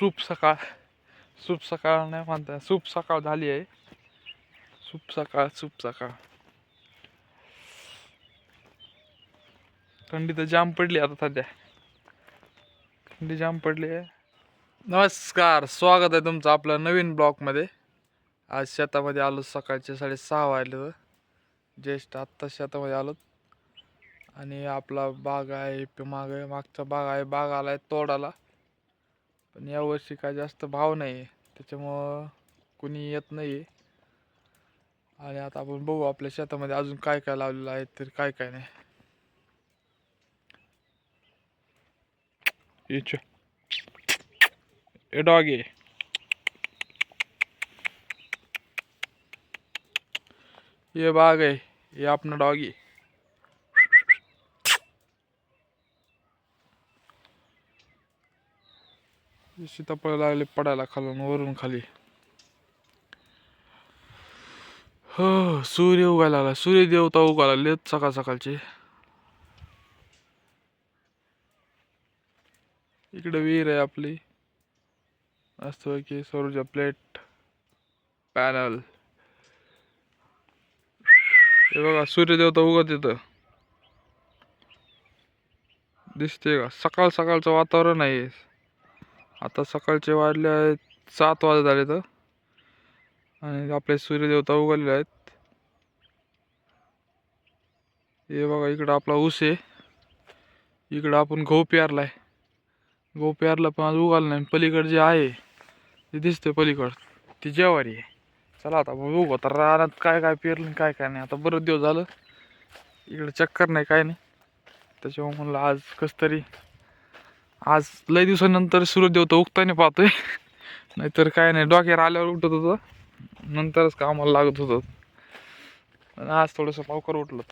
Soup सकाळ soup सकाळ नाही म्हणता सूप सकाळ झाली आहे. सूप सकाळ सूप सकाळ. थंडी तर जाम पडली आता सध्या. थंडी जाम पडली आहे. नमस्कार स्वागत आहे तुमचं आपल्या नवीन ब्लॉकमध्ये आज शेतामध्ये आलो सकाळचे साडेसहा वाजले तर ज्येष्ठ आत्ता शेतामध्ये आलो. आणि आपला बाग आहे प- माग मागचा बाग आहे बाग आला आहे तोडाला. पण यावर्षी काय जास्त भाव नाही आहे त्याच्यामुळं कुणी येत नाही आहे आणि आता आपण बघू आपल्या शेतामध्ये अजून काय काय लावलेलं आहे तर काय काय नाही. इच्छा ए डॉगी. ये बाग आहे. ये अपना डॉगी. सीताफळ लागले पडायला खालून वरून खाली. हो सूर्य उगायला लागला. सूर्य देवता उगायला लागलेत सकाळ सकाळचे. इकडे विहीर आहे आपली. मस्त की सौरजा प्लेट पॅनल हे बघा सूर्यदेवता उगत येतं दिसते का? सकाळ सकाळचं वातावरण आहे. आता सकाळचे वाजले आहेत सात वाजत आले तर. आणि आपले सूर्यदेवता उगवलेले आहेत. हे बघा इकडं आपला ऊस आहे. इकडं आपण गहू प्यारला आहे गहू प्यारला पण आज उगाला नाही. पलीकड जे आहे ते दिसते पलीकड. ती जेवारी आहे. चला आता बघू आता रानात काय काय पेरलं काय काय नाही. आता बरं दिवस झालं. इकडं चक्कर नाही काय नाही. त्याच्यामुळे म्हणलं आज कसं तरी आज लय दिवसानंतर सूर्यदेवता उगताना पाहतोय. नाहीतर काय नाही डोक्यावर आल्यावर उठत होतं. नंतरच कामाला लागत होतं. आणि आज थोडंसं पावकर उठलं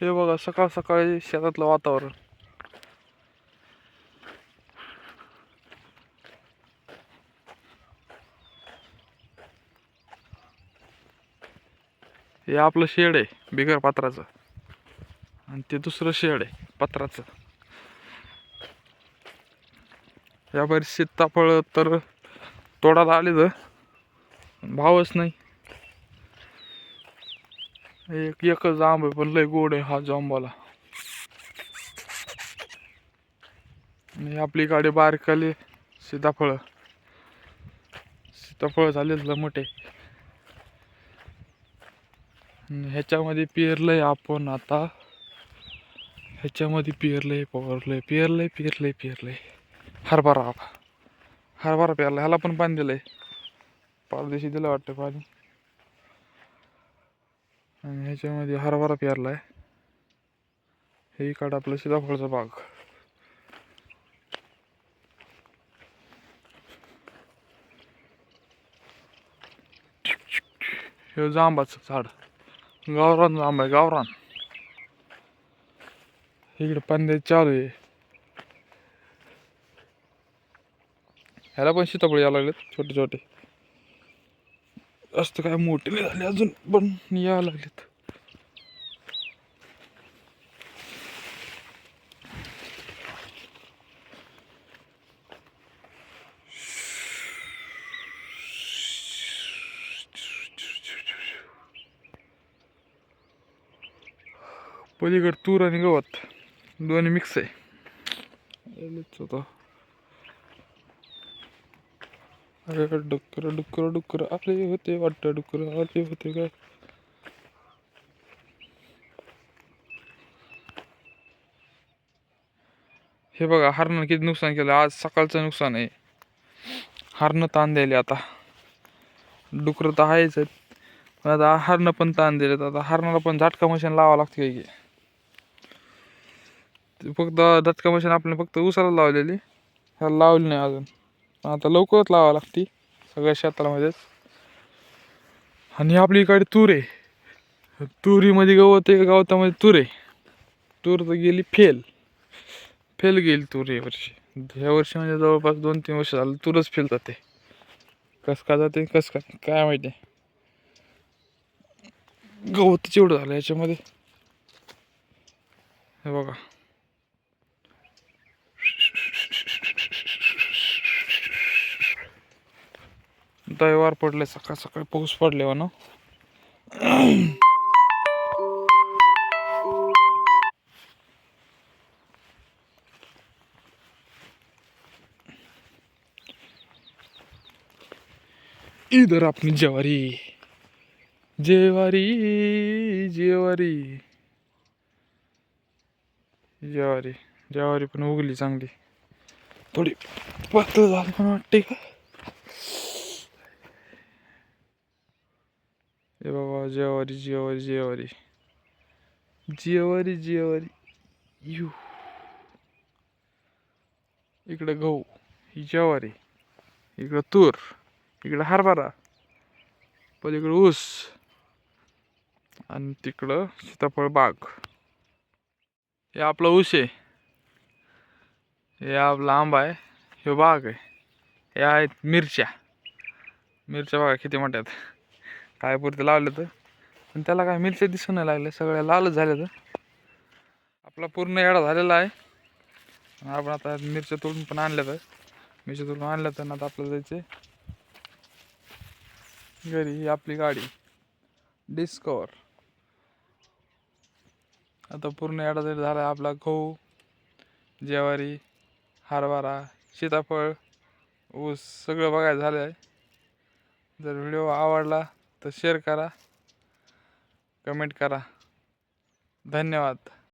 हे बघा सकाळ सकाळी शेतातलं वातावरण. हे आपलं शेड आहे बिगर पात्राचं. आणि ते दुसरं शेड आहे पत्राचं. या बारी सीताफळ तर तोडायला आले तर भावच नाही. एक एकच आंब आहे पण लय गोड आहे हा जांबाला. आणि आपली गाडी बारकाली सीताफळ. सीताफळ झालेलं मोठे. ह्याच्यामध्ये पेरलंय आपण आता. ह्याच्यामध्ये पेरलंय पवरलंय पेरलंय पेरलंय पेरलंय. हरभरा. हरभरा पेरला ह्याला पण पाणी दिलंय. परदेशी दिलं वाटतं पाणी. आणि ह्याच्यामध्ये हरभरा पेरलाय. हे इकडं आपलं सीताफळचा बाग. हे जांबाचं झाड. गावरान जांब आहे गावरान. इकडे पंदे चालू आहे. ह्याला पण सीताफळ यायला लागलेत छोटे छोटे जास्त काय मोठे नाही झाले अजून पण यायला लागलेत. पलीकडे तूर आणि गवत. दोन्ही मिक्स आहे. अरे डुक्कर डुक्कर डुक्कर. आले होते वाटतं डुक्कर. आले होते काय? हे बघा हरणं किती नुकसान केलं. आज सकाळचं नुकसान आहे. हरणं ताण द्यायले आता. डुकरं तर आहेच आहेत. पण आता हरणं पण ताण दिलेत. आता हरणाला पण झटका मशीन लावावं लागते काय की. ते फक्त झटका मशीन आपण फक्त उसाला लावलेली. ह्याला लावली नाही अजून. आता लवकरच लावावं लागते सगळ्या शेतामध्येच आणि आपली इकडे तूर आहे. तुरीमध्ये गवत आहे गवतामध्ये तूर आहे. तूर तर गेली फेल. फेल गेली तूर या वर्षी. ह्या वर्षी म्हणजे जवळपास दोन तीन वर्ष झालं तूरच फेल जाते. कस का जाते कस का काय माहिती गवत एवढं झालं याच्यामध्ये. हे बघा. दैवार पडले सकाळ सकाळी पाऊस पडले हो ना. इधर आपली जेवारी जेवारी जेवारी जेवारी जेवारी पण उगली चांगली. थोडी पातळ झाली पण वाटते का? हे बाबा जेवारी जेवारी जेवारी जेवारी जेवारी यू इकडं गहू ही ज्वारी इकडं तूर इकडं हरभरा. पलीकडं ऊस. आणि तिकडं सीताफळ बाग. हे आपलं ऊस आहे. हे आपला आंबा आहे. हे बाग आहे. हे आहेत मिरच्या. मिरच्या बागा किती मोठ्यात काय पुरते लावलं तर? पण त्याला काय मिरच्या दिसून नाही लागल्या सगळ्या लालच झाल्या तर. आपला पूर्ण येडा झालेला आहे. आपण आता मिरच्या तोडून पण आणल्या तर. मिरच्या तोडून आणल्या तर आता आपल्याला जायचे घरी ही आपली गाडी. डिस्कवर आता पूर्ण येडा जरी झाला आपला गहू ज्वारी हरभरा सीताफळ ऊस सगळं बघायचं झालं आहे जर व्हिडिओ आवडला तर शेअर करा. कमेंट करा. धन्यवाद.